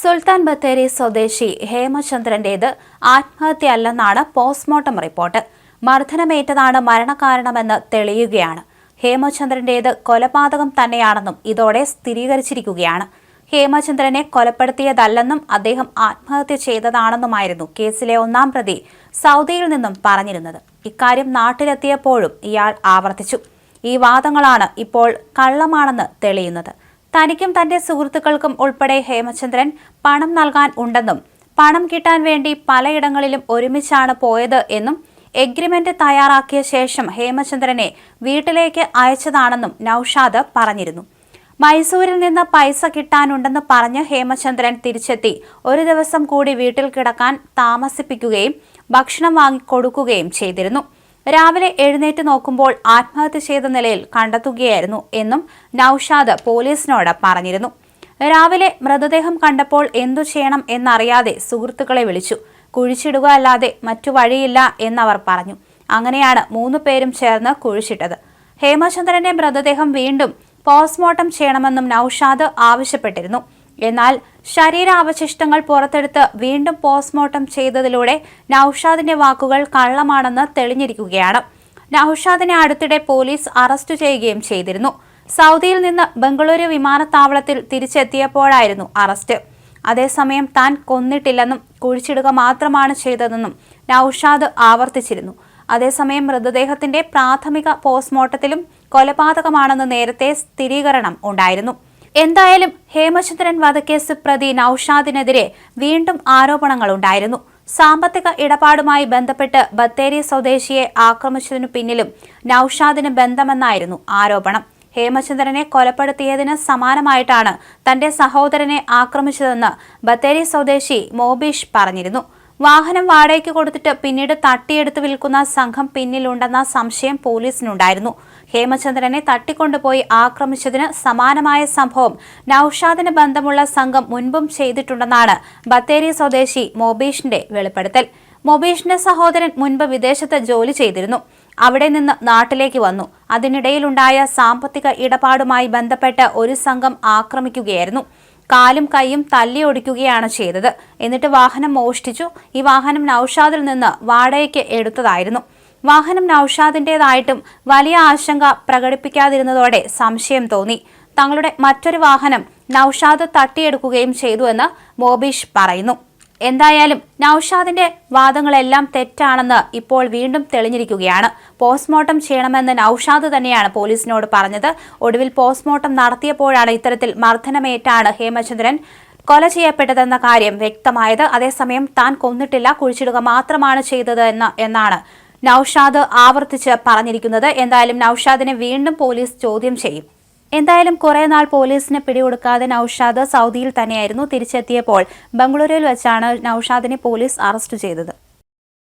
സുൽത്താൻ ബത്തേരി സ്വദേശി ഹേമചന്ദ്രന്റേത് ആത്മഹത്യയല്ലെന്നാണ് postmortem report. മർദ്ദനമേറ്റതാണ് മരണകാരണമെന്ന് തെളിയുകയാണ്. ഹേമചന്ദ്രന്റേത് കൊലപാതകം തന്നെയാണെന്നും ഇതോടെ സ്ഥിരീകരിച്ചിരിക്കുകയാണ്. ഹേമചന്ദ്രനെ കൊലപ്പെടുത്തിയതല്ലെന്നും അദ്ദേഹം ആത്മഹത്യ ചെയ്തതാണെന്നുമായിരുന്നു കേസിലെ ഒന്നാം പ്രതി സൗദിയിൽ നിന്നും പറഞ്ഞിരുന്നത്. ഇക്കാര്യം നാട്ടിലെത്തിയപ്പോഴും ഇയാൾ ആവർത്തിച്ചു. ഈ വാദങ്ങളാണ് ഇപ്പോൾ കള്ളമാണെന്ന് തെളിയുന്നത്. തനിക്കും തന്റെ സുഹൃത്തുക്കൾക്കും ഉൾപ്പെടെ ഹേമചന്ദ്രൻ പണം നൽകാൻ ഉണ്ടെന്നും പണം കിട്ടാൻ വേണ്ടി പലയിടങ്ങളിലും ഒരുമിച്ചാണ് പോയത് എന്നും എഗ്രിമെന്റ് തയ്യാറാക്കിയ ശേഷം ഹേമചന്ദ്രനെ വീട്ടിലേക്ക് അയച്ചതാണെന്നും നൌഷാദ് പറഞ്ഞിരുന്നു. മൈസൂരിൽ നിന്ന് പൈസ കിട്ടാനുണ്ടെന്ന് പറഞ്ഞ് ഹേമചന്ദ്രൻ തിരിച്ചെത്തി. ഒരു ദിവസം കൂടി വീട്ടിൽ കിടക്കാൻ താമസിപ്പിക്കുകയും ഭക്ഷണം വാങ്ങിക്കൊടുക്കുകയും ചെയ്തിരുന്നു. രാവിലെ എഴുന്നേറ്റ് നോക്കുമ്പോൾ ആത്മഹത്യ ചെയ്ത നിലയിൽ കണ്ടെത്തുകയായിരുന്നു എന്നും നൌഷാദ് പോലീസിനോട് പറഞ്ഞിരുന്നു. രാവിലെ മൃതദേഹം കണ്ടപ്പോൾ എന്തു ചെയ്യണം എന്നറിയാതെ സുഹൃത്തുക്കളെ വിളിച്ചു. കുഴിച്ചിടുക അല്ലാതെ മറ്റു വഴിയില്ല എന്നവർ പറഞ്ഞു. അങ്ങനെയാണ് മൂന്നു പേരും ചേർന്ന് കുഴിച്ചിട്ടത്. ഹേമചന്ദ്രന്റെ മൃതദേഹം വീണ്ടും പോസ്റ്റ്മോർട്ടം ചെയ്യണമെന്നും നൌഷാദ് ആവശ്യപ്പെട്ടിരുന്നു. എന്നാൽ ശരീരാവശിഷ്ടങ്ങൾ പുറത്തെടുത്ത് വീണ്ടും പോസ്റ്റ്മോർട്ടം ചെയ്തതിലൂടെ നൌഷാദിന്റെ വാക്കുകൾ കള്ളമാണെന്ന് തെളിഞ്ഞിരിക്കുകയാണ്. നൌഷാദിനെ അടുത്തിടെ പോലീസ് അറസ്റ്റ് ചെയ്യുകയും ചെയ്തിരുന്നു. സൗദിയിൽ നിന്ന് ബംഗളൂരു വിമാനത്താവളത്തിൽ തിരിച്ചെത്തിയപ്പോഴായിരുന്നു അറസ്റ്റ്. അതേസമയം താൻ കൊന്നിട്ടില്ലെന്നും കുഴിച്ചിടുക മാത്രമാണ് ചെയ്തതെന്നും നൌഷാദ് ആവർത്തിച്ചിരുന്നു. അതേസമയം മൃതദേഹത്തിന്റെ പ്രാഥമിക പോസ്റ്റ്മോർട്ടത്തിലും കൊലപാതകമാണെന്ന് നേരത്തെ സ്ഥിരീകരണം ഉണ്ടായിരുന്നു. എന്തായാലും ഹേമചന്ദ്രൻ വധക്കേസ് പ്രതി നൌഷാദിനെതിരെ വീണ്ടും ആരോപണങ്ങൾ ഉണ്ടായിരുന്നു സാമ്പത്തിക ഇടപാടുമായി ബന്ധപ്പെട്ട് ബത്തേരി സ്വദേശിയെ ആക്രമിച്ചതിനു പിന്നിലും നൌഷാദിന് ബന്ധമെന്നായിരുന്നു ആരോപണം. ഹേമചന്ദ്രനെ കൊലപ്പെടുത്തിയതിന് സമാനമായിട്ടാണ് തന്റെ സഹോദരനെ ആക്രമിച്ചതെന്ന് ബത്തേരി സ്വദേശി മോബീഷ് പറഞ്ഞിരുന്നു. വാഹനം വാടകയ്ക്ക് കൊടുത്തിട്ട് പിന്നീട് തട്ടിയെടുത്ത് വിൽക്കുന്ന സംഘം പിന്നിലുണ്ടെന്ന സംശയം പോലീസിനുണ്ടായിരുന്നു. ഹേമചന്ദ്രനെ തട്ടിക്കൊണ്ടുപോയി ആക്രമിച്ചതിന് സമാനമായ സംഭവം നൌഷാദിന് ബന്ധമുള്ള സംഘം മുൻപും ചെയ്തിട്ടുണ്ടെന്നാണ് ബത്തേരി സ്വദേശി മൊബീഷിന്റെ വെളിപ്പെടുത്തൽ. മൊബീഷിന്റെ സഹോദരൻ മുൻപ് വിദേശത്ത് ജോലി ചെയ്തിരുന്നു. അവിടെ നിന്ന് നാട്ടിലേക്ക് വന്നു. അതിനിടയിലുണ്ടായ സാമ്പത്തിക ഇടപാടുമായി ബന്ധപ്പെട്ട് ഒരു സംഘം ആക്രമിക്കുകയായിരുന്നു. കാലും കൈയും തല്ലി ഒടിക്കുകയാണ് ചെയ്തത്. എന്നിട്ട് വാഹനം മോഷ്ടിച്ചു. ഈ വാഹനം നൌഷാദിൽ നിന്ന് വാടകയ്ക്ക് എടുത്തതായിരുന്നു. വാഹനം നൌഷാദിന്റേതായിട്ടും വലിയ ആശങ്ക പ്രകടിപ്പിക്കാതിരുന്നതോടെ സംശയം തോന്നി. തങ്ങളുടെ മറ്റൊരു വാഹനം നൌഷാദ് തട്ടിയെടുക്കുകയും ചെയ്തുവെന്ന് മോബീഷ് പറയുന്നു. എന്തായാലും നൌഷാദിന്റെ വാദങ്ങളെല്ലാം തെറ്റാണെന്ന് ഇപ്പോൾ വീണ്ടും തെളിഞ്ഞിരിക്കുകയാണ്. പോസ്റ്റ്മോർട്ടം ചെയ്യണമെന്ന് നൌഷാദ് തന്നെയാണ് പോലീസിനോട് പറഞ്ഞത്. ഒടുവിൽ പോസ്റ്റ്മോർട്ടം നടത്തിയപ്പോഴാണ് ഇത്തരത്തിൽ മർദ്ദനമേറ്റാണ് ഹേമചന്ദ്രൻ കൊല ചെയ്യപ്പെട്ടതെന്ന കാര്യം വ്യക്തമായത്. അതേസമയം താൻ കൊന്നിട്ടില്ല കുഴിച്ചിടുക മാത്രമാണ് ചെയ്തത് എന്ന് എന്നാണ് നൌഷാദ് ആവർത്തിച്ച് പറഞ്ഞിരിക്കുന്നത്. എന്തായാലും നൌഷാദിനെ വീണ്ടും പോലീസ് ചോദ്യം ചെയ്യും. എന്തായാലും കുറെ നാൾ പോലീസിന് പിടികൊടുക്കാതെ നൌഷാദ് സൗദിയിൽ തന്നെയായിരുന്നു തിരിച്ചെത്തിയപ്പോൾ ബംഗളൂരുവിൽ വെച്ചാണ് നൌഷാദിനെ പോലീസ് അറസ്റ്റ് ചെയ്തത്.